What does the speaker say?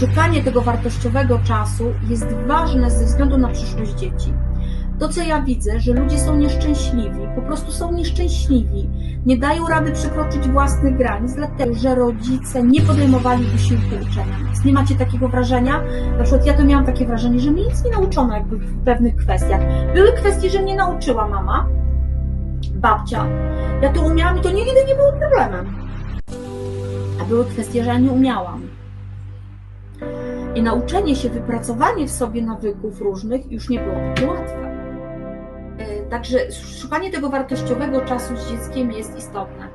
szukanie tego wartościowego czasu jest ważne ze względu na przyszłość dzieci. To, co ja widzę, że ludzie są nieszczęśliwi, po prostu są nieszczęśliwi, nie dają rady przekroczyć własnych granic, dlatego że rodzice nie podejmowali wysiłku uczenia nas. Nie macie takiego wrażenia? Na przykład ja to miałam takie wrażenie, że mnie nic nie nauczono jakby w pewnych kwestiach. Były kwestie, że mnie nauczyła mama, babcia. Ja to umiałam i to nigdy nie było problemem. A były kwestie, że ja nie umiałam. I nauczenie się, wypracowanie w sobie nawyków różnych już nie było łatwe. Yy, Także szukanie tego wartościowego czasu z dzieckiem jest istotne.